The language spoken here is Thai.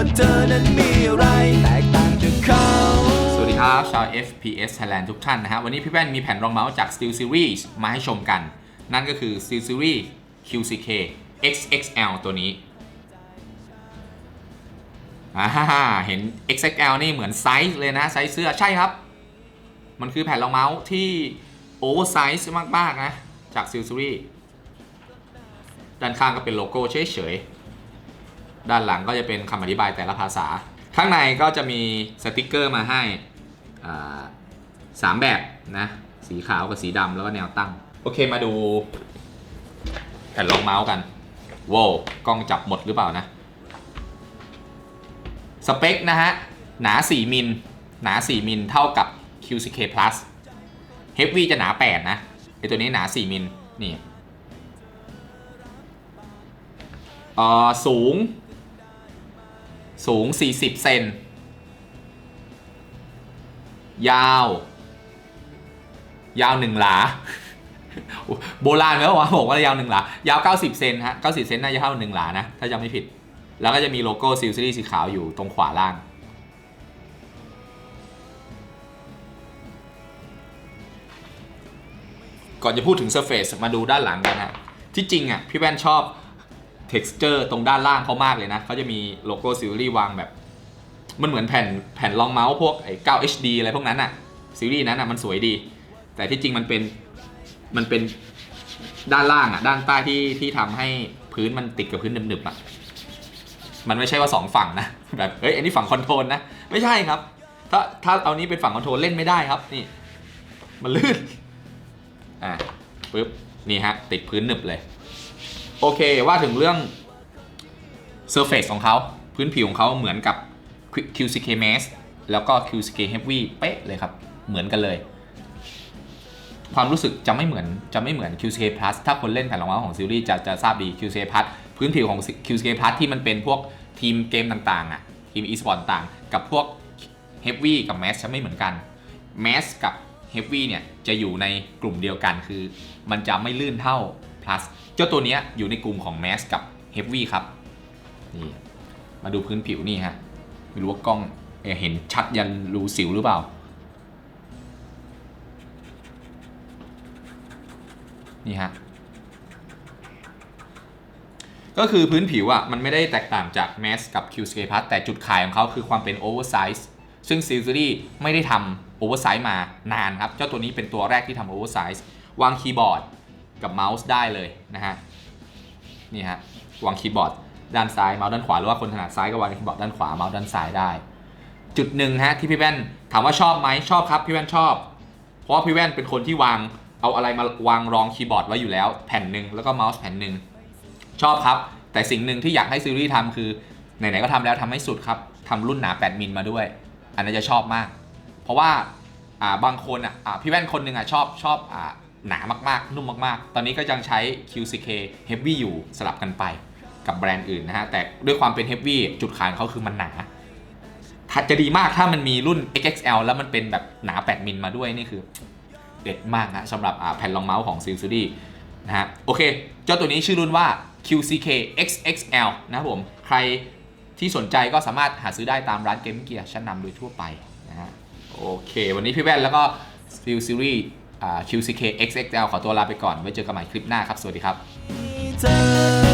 าเธอนั้นมีอะไรแตกต่างจากเขา สวัสดีครับชาว FPS Thailand ทุกท่านนะฮะ วันนี้พี่แป้นมีแผ่นรองเมาส์จาก Steel Series มาให้ชมกัน นั่นก็คือ Steel Series QCK XXL ตัวนี้อ่าเห็น XXL นี่เหมือนไซส์เลยนะ ไซส์เสื้อใช่ครับ มันคือแผ่นรองเมาส์ที่โอเวอร์ไซส์มาก ๆ นะ จาก Steel Series ด้านข้างก็เป็นโลโก้เฉย ด้านหลังก็จะเป็นคำอธิบายแต่ละภาษา ข้างในก็จะมีสติกเกอร์มาให้สามแบบนะ สีขาวกับสีดำแล้วก็แนวตั้ง โอเคมาดูแผ่นรองเมาส์กันโว้วกล้องจับหมดหรือเปล่านะ สเปคนะฮะ หนา 4 มิล หนา 4 มิล เท่ากับ QCK Plus Heavy จะหนา 8 นะไอตัวนี้หนา 4 มิล นี่เอ่อสูง สูง 40 เซน ยาว ยาวหนึ่งหลา โบราณแล้ววะบอกว่ายาวหนึ่งหลา ยาว 90 เซนฮะ 90 เซนน่าจะเท่าหนึ่งหลานะ ถ้าจำไม่ผิด แล้วก็จะมีโลโก้ซิลซีรีส์สีขาวอยู่ตรงขวาล่าง ก่อนจะพูดถึง Surface มาดูด้านหลังกันฮะ ที่จริงอะ พี่แว่นชอบ texture ตรงด้านล่างเขามากเลยนะเขาจะมีโลโก้ซีรีส์วางแบบ มันเหมือนแผ่นแผ่นรองเมาส์พวกไอ้9 HD อะไรพวกนั้นอะซีรีส์นั้นอะมันสวยดี แต่ที่จริงมันเป็นมันเป็นด้านล่างอะด้านใต้ที่ที่ทำให้พื้นมันติดกับพื้นหนึบๆอะมันไม่ใช่ว่าสองฝั่งนะแบบเฮ้ยอันนี้ฝั่งคอนโทรลนะไม่ใช่ครับ ถ้าถ้าเอานี้เป็นฝั่งคอนโทรลเล่นไม่ได้ครับนี่ มันลื่นอะปึ๊บนี่ฮะติดพื้นหนึบเลย โอเคว่าถึงเรื่อง Surface ของเขาพื้นผิวของเขาเหมือนกับ QCK Max แล้วก็ QCK Heavy เป๊ะเลยครับ เหมือนกันเลย ความรู้สึกจะไม่เหมือนจะไม่เหมือน QCK Plus ถ้าคนเล่นแผ่นรองเมาของซีรีส์จะจะทราบดี QCK Plus พื้นผิวของ QCK Plus ที่มันเป็นพวกทีมเกมต่างๆอะทีม e-sport ต่างกับพวก Heavy กับ Max จะไม่เหมือนกัน Max กับ Heavy เนี่ยจะอยู่ในกลุ่มเดียวกันคือ มันจะไม่ลื่นเท่า Plus เจ้าตัวนี้อยู่ในกลุ่มของ Max กับ Heavy ครับ นี่ มาดูพื้นผิวนี่ฮะ ไม่รู้ว่ากล้องเอเห็นชัดยันรูสิวหรือเปล่า นี่ฮะ ก็คือพื้นผิวอะ มันไม่ได้แตกต่างจาก Mass กับ QSK Plus แต่จุดขายของเขาคือความเป็น Oversize ซึ่ง Steel Series ไม่ได้ทำ Oversize มานานครับ เจ้าตัวนี้เป็นตัวแรกที่ทำ Oversize วางคีย์บอร์ด กับเมาส์ได้เลยนะฮะนี่ฮะวางคีย์บอร์ดด้านซ้ายเมาส์ด้านขวาหรือว่าคนถนัดซ้ายก็วางคีย์บอร์ดด้านขวาเมาส์ด้านซ้ายได้ จุดหนึ่งฮะที่พี่แว่นถามว่าชอบไหมชอบครับพี่แว่นชอบ เพราะว่าพี่แว่นเป็นคนที่วางเอาอะไรมาวางรองคีย์บอร์ดไว้อยู่แล้วแผ่นหนึ่งแล้วก็เมาส์แผ่นหนึ่งชอบครับ แต่สิ่งหนึ่งที่อยากให้ซีรีส์ทำคือไหนๆก็ทำแล้วทำให้สุดครับทำรุ่นหนา 8มิลมาด้วย อันนั้นจะชอบมาก เพราะว่าอ่าบางคนอะพี่แว่นคนหนึ่งอะชอบชอบอ่า หนามากๆ นุ่มมากๆ ตอนนี้ก็ยังใช้ QCK Heavy อยู่สลับกันไปกับแบรนด์อื่นนะฮะ แต่ด้วยความเป็น Heavy จุดขายของเขาคือมันหนาจะดีมากถ้ามันมีรุ่น XXL แล้วมันเป็นแบบหนา 8 มิลมาด้วยนี่คือ เด็ดมากนะสำหรับแผ่นรองเมาส์ของ s i l s u d y นะฮะ โอเค เจ้าตัวนี้ชื่อรุ่นว่า QCK XXL นะครับผม ใครที่สนใจก็สามารถหาซื้อได้ตามร้านเกมเกียร์ชั้นนำโดยทั่วไปนะฮะ โอเค วันนี้พี่แว่นแล้วก็ Steel Series QCK XXL ขอตัวลาไปก่อน ไว้เจอกันใหม่คลิปหน้าครับ สวัสดีครับ